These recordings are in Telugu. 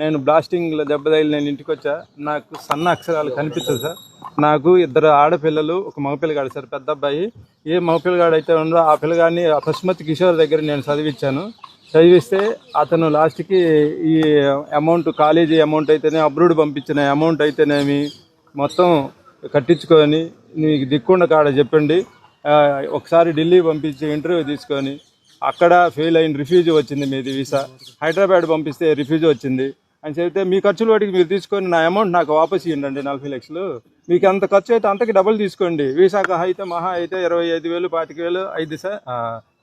నేను బ్లాస్టింగ్లో దెబ్బతగిలి నేను ఇంటికి వచ్చా నాకు సన్న అక్షరాలు కనిపించదు సార్. నాకు ఇద్దరు ఆడపిల్లలు ఒక మగపిల్లగాడు సార్ పెద్ద అబ్బాయి. ఏ మగపిల్లగాడు అయితే ఉందో ఆ పిల్లగాడిని అకస్మాత్ కిషోర్ దగ్గర నేను చదివించాను చదివిస్తే అతను లాస్ట్కి ఈ అమౌంట్ కాలేజీ అమౌంట్ అయితేనే అబ్రూడ్ పంపించిన అమౌంట్ అయితేనేమి మొత్తం కట్టించుకొని నీకు దిక్కుండ కాడ చెప్పండి. ఒకసారి ఢిల్లీ పంపించి ఇంటర్వ్యూ తీసుకొని అక్కడ ఫెయిల్ అయిన రిఫ్యూజ్ వచ్చింది మీది వీసా హైదరాబాద్ పంపిస్తే రిఫ్యూజ్ వచ్చింది. అని చెప్తే మీ ఖర్చుల వాటికి మీరు తీసుకొని నా అమౌంట్ నాకు వాపస్ ఇవ్వండి నలభై లక్షలు. మీకు ఎంత ఖర్చు అయితే అంతకి డబుల్ తీసుకోండి. వీసాకు అయితే మహా అయితే ఇరవై ఐదు వేలు పాతిక వేలు ఐదు సార్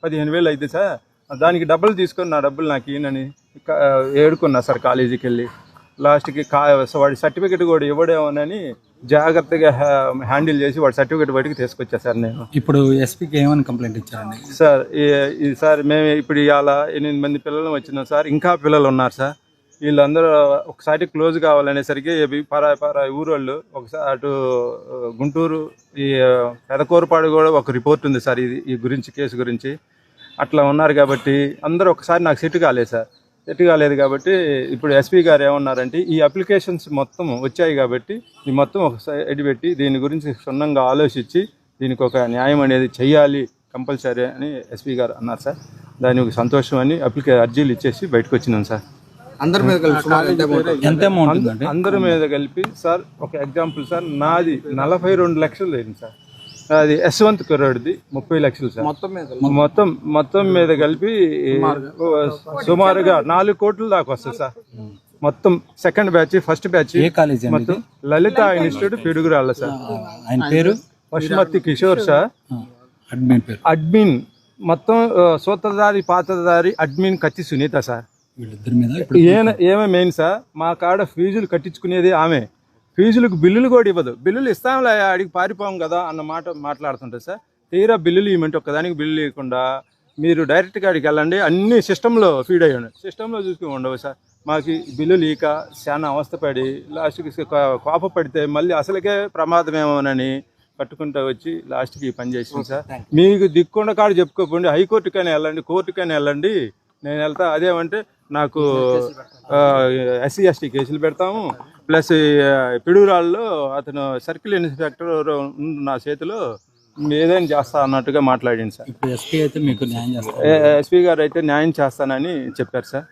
పదిహేను వేలు అయితే సార్. దానికి డబ్బులు తీసుకొని నా డబ్బులు నాకు ఈయనని ఏడుకున్నా సార్ కాలేజీకి వెళ్ళి. లాస్ట్కి కా వాడి సర్టిఫికెట్ కూడా ఇవ్వడేమోనని జాగ్రత్తగా హ్యా- హ్యాండిల్ చేసి వాడి సర్టిఫికెట్ బయటికి తీసుకొచ్చా సార్ నేను. ఇప్పుడు ఎస్పీకి ఏమని కంప్లైంట్ ఇచ్చారండి? సార్ సార్ మేము ఇప్పుడు ఇవాళ ఎనిమిది మంది పిల్లలు వచ్చినాం సార్. ఇంకా పిల్లలు ఉన్నారు సార్. వీళ్ళందరూ ఒకసారి క్లోజ్ కావాలనేసరికి పరాయి పరాయి ఊరోళ్ళు ఒకసారి అటు గుంటూరు ఈ పెదకూరుపాడు కూడా ఒక రిపోర్ట్ ఉంది సార్ ఇది ఈ గురించి కేసు గురించి. అట్లా ఉన్నారు కాబట్టి అందరూ ఒకసారి నాకు సెట్ కాలేదు సార్. సెట్ కాలేదు కాబట్టి ఇప్పుడు ఎస్పీ గారు ఏమన్నారంటే ఈ అప్లికేషన్స్ మొత్తం వచ్చాయి కాబట్టి ఈ మొత్తం ఒకసారి ఎడిపెట్టి దీని గురించి క్షుణ్ణంగా ఆలోచించి దీనికి ఒక న్యాయం అనేది చెయ్యాలి కంపల్సరీ అని ఎస్పీ గారు అన్నారు సార్. దానికి సంతోషం అని అప్లికే అర్జీలు ఇచ్చేసి బయటకు వచ్చినాం సార్. అందరి మీద కలిపి ఎంత అమౌంట్ అందరి మీద కలిపి సార్ ఒక ఎగ్జాంపుల్ సార్ నాది నలభై రెండు లక్షలు అయింది సార్. అది యశ్వంత్ కుర్రాడిది ముప్పై లక్షలు సార్. మొత్తం మొత్తం మొత్తం మీద కలిపి సుమారుగా? నాలుగు కోట్ల దాకా వస్తుంది సార్. మొత్తం second batch first batch college మొత్తం లలిత ఇన్స్టిట్యూట్ పిడుగురాళ్ళ సార్. ఆయన పేరు? Pashumathi Kishore sir. Admin admin మొత్తం సూత్రధారి పాత్రధారి అడ్మిన్ కత్తి సునీత సార్. వీళ్ళిద్దరి మీద ఇప్పుడు ఏమే మెయిన్ సార్ మా కాడ ఫీజులు కట్టించుకునేది ఆమె. ఫీజులకు బిల్లులు కూడా ఇవ్వదు. బిల్లులు ఇస్తాంలే అడిగి పారిపోం కదా అన్న మాట మాట్లాడుతుంటుంది సార్ తీరా బిల్లులు ఇవ్వమంటే ఒక్కదానికి బిల్లు ఇవ్వకుండా మీరు డైరెక్ట్గా అడిగి వెళ్ళండి. అన్ని సిస్టంలో ఫీడ్ అయ్యి ఉన్నాయి సిస్టంలో చూసుకుని ఉండవు సార్ మాకు బిల్లు లీక చాలా అవస్థపడి లాస్ట్కి కోప పడితే మళ్ళీ అసలుకే ప్రమాదమేమోనని పట్టుకుంటూ వచ్చి లాస్ట్కి ఈ పని చేసింది సార్ మీకు దిక్కుండా కాడ చెప్పుకోకండి హైకోర్టుకైనా వెళ్ళండి కోర్టుకైనా వెళ్ళండి. నేను వెళ్తా. అదేమంటే నాకు ఎస్సీ ఎస్టీ కేసులు పెడతాము. ప్లస్ పిడుగురాళ్ళలో అతను సర్కిల్ ఇన్స్పెక్టర్ నా చేతిలో ఏదైనా చేస్తా అన్నట్టుగా మాట్లాడింది సార్. ఎస్పీ అయితే మీకు న్యాయం చేస్తారు ఎస్పీ గారు అయితే న్యాయం చేస్తానని చెప్పారు సార్.